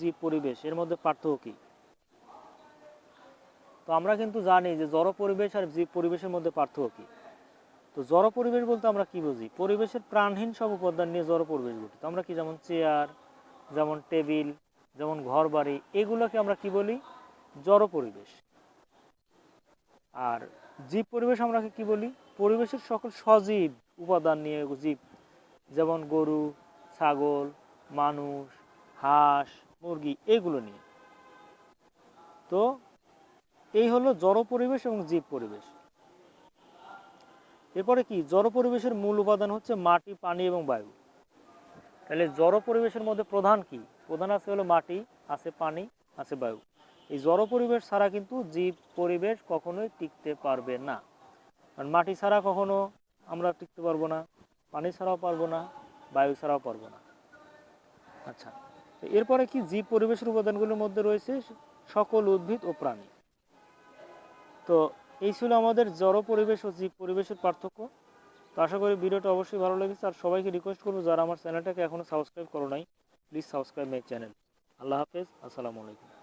জীব পরিবেশ। এর মধ্যে পার্থক্য কি? তো আমরা কিন্তু জানি যে জড় পরিবেশ আর জীব পরিবেশের মধ্যে পার্থক্য কি। তো জড় পরিবেশ বলতে আমরা কি বুঝি? পরিবেশের প্রাণহীন সব উপাদান নিয়ে জড় পরিবেশ গঠিত। আমরা কি যেমন চেয়ার, যেমন টেবিল, যেমন ঘর বাড়ি এগুলোকে আমরা কি বলি? জড় পরিবেশ। আর জীব পরিবেশ আমরা কি বলি? পরিবেশের সকল সজীব উপাদান নিয়ে জীব। যেমন গরু, ছাগল, মানুষ, হাঁস মুরগি, এগুলো নিয়ে। তো এই হলো জড় পরিবেশ এবং জীব পরিবেশ। এরপরে কি? জড় পরিবেশের মূল উপাদান হচ্ছে মাটি, পানি এবং বায়ু। তাহলে জড় পরিবেশের মধ্যে প্রধান কি? প্রধান আছে হলো মাটি, আছে পানি, আছে বায়ু। এই জড় পরিবেশ ছাড়া কিন্তু জীব পরিবেশ কখনোই টিকতে পারবে না। কারণ মাটি ছাড়া কখনো আমরা টিকতে পারব না, পানি ছাড়াও পারব না, বায়ু ছাড়াও পারব না। আচ্ছা। এরপরে কি জীব পরিবেশের উপাদানগুলোর মধ্যে রয়েছে? সকল উদ্ভিদ ও প্রাণী। তো এই ছিল আমাদের জড় পরিবেশ ও জীব পরিবেশের পার্থক্য। তো আশা করি ভিডিওটা অবশ্যই ভালো লেগেছে। আর সবাইকে রিকোয়েস্ট করব, যারা আমার চ্যানেলটাকে এখনও সাবস্ক্রাইব করো নাই please subscribe my channel Allah হাফেজ, আসসালামু আলাইকুম।